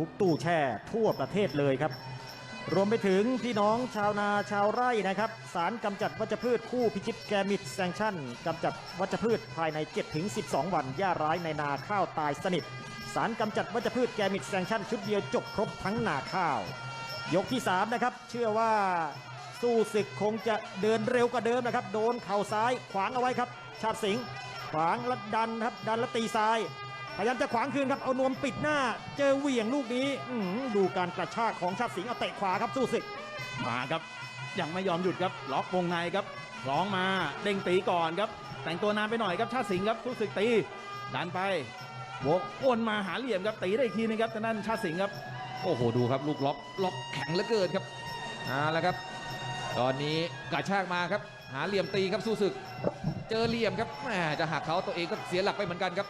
ทุกตู้แช่ทั่วประเทศเลยครับ รวมไปถึงพี่น้องชาวนาชาวไร่นะครับ สารกำจัดวัชพืชคู่พิชิตแกมิดแซงชั่นกำจัดวัชพืชภายใน 7-12 วันหญ้าร้ายในนาข้าวตายสนิท สารกำจัดวัชพืชแกมิดแซงชั่นชุดเดียวจบครบทั้งนาข้าว ยกที่ 3 นะครับ เชื่อว่าสู้ศึกคงจะเดินเร็วกว่าเดิมนะครับ โดนเข่าซ้ายขวางเอาไว้ครับ ชาติสิงห์ขวางแล้วดันครับดันแล้วตีซ้าย พยายามจะขวางคืนครับ เอานวมปิดหน้า เจอเหวี่ยงลูกนี้อื้อหือดูการกระชากของชาติสิงห์เอาเตะขวาครับสู้ศึก มาครับ ยังไม่ยอมหยุดครับ ล็อกวงในครับร้องมาเด้งตีก่อนครับ แต่งตัวนานไปหน่อยครับชาติสิงห์ครับทุกสึกตี ดันไปวกวนมาหาเหลี่ยมครับตีได้อีกทีนึงครับทางด้านชาติสิงห์ครับ โอ้โหดูครับลูกล็อกล็อกแข็งเหลือเกินครับเอาละครับ ตอนนี้กระชากมาครับ หาเหลี่ยมตีครับสู้ศึก เจอเหลี่ยมครับแหมจะหักเขาตัวเองก็เสียหลักไปเหมือนกันครับ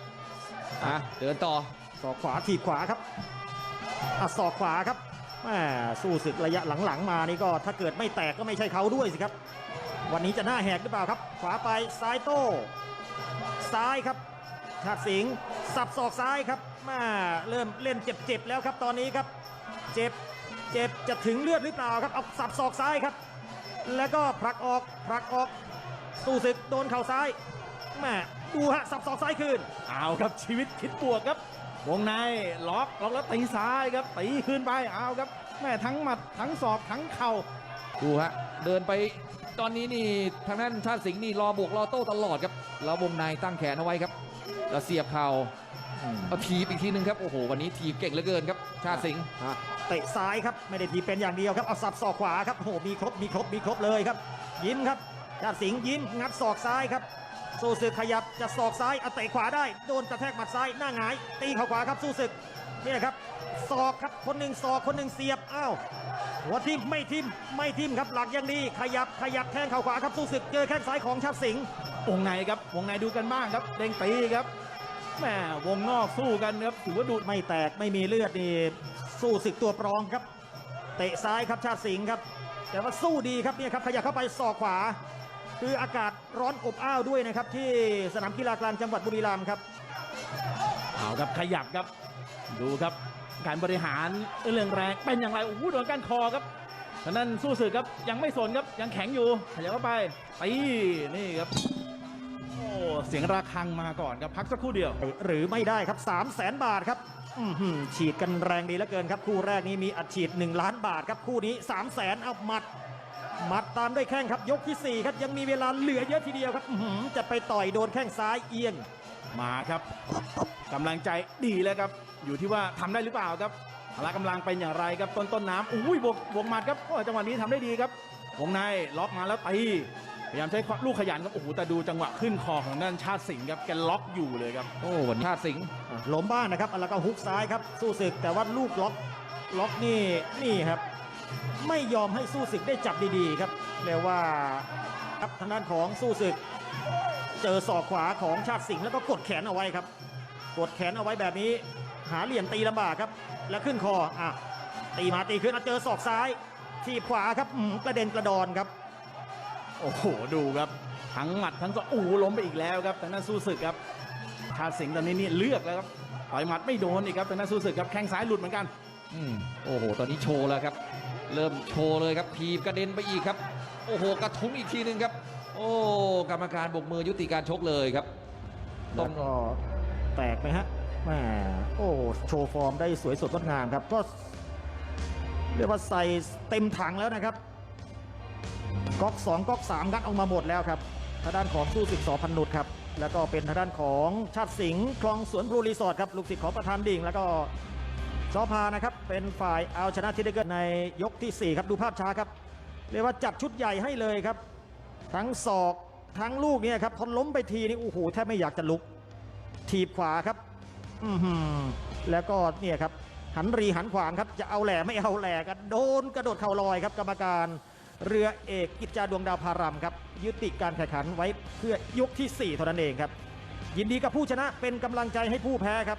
อะเดินต่อศอกขวาถีบขวาครับอะศอกขวาครับแหม่สู้ศึกระยะหลังๆมานี่ก็ถ้าเกิดไม่แตกก็ไม่ใช่เขาด้วยสิครับ วันนี้จะหน้าแหกหรือเปล่าครับ ขวาไปซ้ายโต้ ซ้ายครับชาติสิงห์สับศอกซ้ายครับแมาเริ่มเล่นเจ็บๆแล้วครับตอนนี้ครับ เจ็บเจ็บจะถึงเลือดหรือเปล่าครับเอาสับศอกซ้ายครับ แล้วก็ผลักออกผลักออกสู้ศึกโดนเข่าซ้ายแม่ ดูฮะสับศอกซ้ายคืนเอาครับชีวิตคิดบวกครับวงในล็อกล็อกแล้วตีซ้ายครับตีขึ้นไปเอาครับแม่ทั้งหมัดทั้งศอกทั้งเข่าดูฮะเดินไปตอนนี้นี่ทางด้านชาติสิงห์นี่รอบวกรอโต้ตลอดครับแล้ววงในตั้งแขนเอาไว้ครับแล้วเสียบเข่าเอาทีบอีกทีหนึงครับโอ้โหวันนี้ทีบเก่งเหลือเกินครับ ชาติสิงห์อะเตะซ้ายครับไม่ได้ทีเป็นอย่างเดียวครับเอาสับศอกขวาครับโอ้โหมีครบมีครบมีครบเลยครับ ยิ้มครับชาติสิงห์ยิ้มงัดศอกซ้ายครับ สู้ศึกขยับจะศอกซ้ายเอาเตะขวาได้ โดนกระแทกหมัดซ้ายหน้าหงาย ตีเข่าขวาครับสู้ศึกนี่ครับศอกครับคนหนึ่งศอกคนหนึ่งเสียบอ้าวหัวทิ่มไม่ทิ่มไม่ทิ่มครับหลักยังดี ขยับขยับแทงเข่าขวาครับสู้ศึกเจอแข้งซ้ายของชาติสิงห์วงในครับวงในดูกันบ้างครับเด้งตีครับแม่วงนอกสู้กันครับถือว่าดุไม่แตกไม่มีเลือดนี่สู้ศึกตัวปรองครับ เตะซ้ายครับชาติสิงห์ครับ แต่ว่าสู้ดีครับเนี่ยครับขยับเข้าไปศอกขวา คืออากาศร้อนอบอ้าวด้วยนะครับ ที่สนามกีฬากลางจังหวัดบุรีรัมย์ครับเอาครับขยับครับ ดูครับการบริหารเรื่องแรงเป็นอย่างไรโอ้โหโดนก้านคอครับทางนั้นสู้ศึกครับยังไม่สนครับยังแข็งอยู่ขยับเข้าไปตีนี่ครับโอ้เสียงระฆังมาก่อนครับพักสักครู่เดียว หรือไม่ได้ครับ3 0 0แสนบาทครับอื้อหือฉีดกันแรงดีเหลือเกินครับ คู่แรกนี้มีอัดฉีด 1 ล้านบาทครับคู่นี้3 0 0แสนเอาหมัดห มัดตามด้วยแข้งครับยกทีสี่ 4 ครับ ยังมีเวลาเหลือเยอะทีเดียวครับอื้อหือจะไปต่อยโดนแข้งซ้ายเอียง มาครับกำลังใจดีแล้วครับ อยู่ที่ว่าทำได้หรือเปล่าครับพละกำลังเป็นอย่างไรครับต้นต้นน้ำอุ้ยบวกบวกหมัดครับโอ้จังหวะนี้ทำได้ดีครับวงในล็อกมาแล้วตีพยายามใช้ลูกขยันครับโอ้โหแต่ดูจังหวะขึ้นคอของด้านชาติสิงห์ครับแกล็อกอยู่เลยครับโอ้วันนี้ชาติสิงห์อะล้มบ้างนะครับแล้วก็ฮุกซ้ายครับสู้ศึกแต่ว่าลูกล็อกล็อกนี่นี่ครับ ไม่ยอมให้สู้ศึกได้จับดีๆครับเรียกว่าครับทางด้านของสู้ศึก เจอศอกขวาของชาติสิงห์แล้วก็กดแขนเอาไว้ครับ กดแขนเอาไว้แบบนี้ หาเหลี่ยมตีลำบากครับ แล้วขึ้นคออะตีมาตีขึ้นเจอศอกซ้าย ทีบขวาครับกระเด็นกระดอนครับ โอ้โหดูครับทั้งหมัดทั้งศอกโอ้ล้มไปอีกแล้วครับทางด้านสู้ศึกครับชาติสิงห์ตอนนี้นี่เลือกแล้วครับต่อยหมัดไม่โดนอีกครับทางด้านสู้ศึกครับแข้งซ้ายหลุดเหมือนกัน อืมโอ้โห ตอนนี้โชว์แล้วครับ เริ่มโชว์เลยครับทีบกระเด็นไปอีกครับ โอ้โห กระทุ้งอีกทีหนึ่งครับ โอ้ กรรมการบกมือยุติการชกเลยครับ ต้อวงก็แตกไหมฮะแหมโอ้โชว์ฟอร์มได้สวยสดงดงามครับ ก็เรียกว่าใส่เต็มถังแล้วนะครับ ก๊อก2ก๊อก3งัดออกมาหมดแล้วครับทางด้านของสู้ศึกสอพันนุษครับ แล้วก็เป็นทางด้านของชาติสิงห์คลองสวนบรูรีสอร์ทครับ ลูกศิษย์ของประธานดิ่ง แล้วก็ ซอพานะครับเป็นฝ่ายเอาชนะทิดเกิลในยกทีสี่ 4 ครับดูภาพช้าครับ เรียกว่าจัดชุดใหญ่ให้เลยครับ ทั้งศอกทั้งลูกเนี่ยครับพอล้มไปทีนี่โอ้โหแทบไม่อยากจะลุก ถีบขวาครับ อือหือแล้วก็เนี่ยครับ หันรีหันขวางครับ จะเอาแหล่ไม่เอาแหล่กันโดนกระโดดเข่าลอยครับกรรมการ เรือเอกกิจจาดวงดาวพารามครับ ยุติการแข่งขันไว้เพื่อยกที่ 4 เท่านั้นเองครับ ยินดีกับผู้ชนะเป็นกำลังใจให้ผู้แพ้ครับ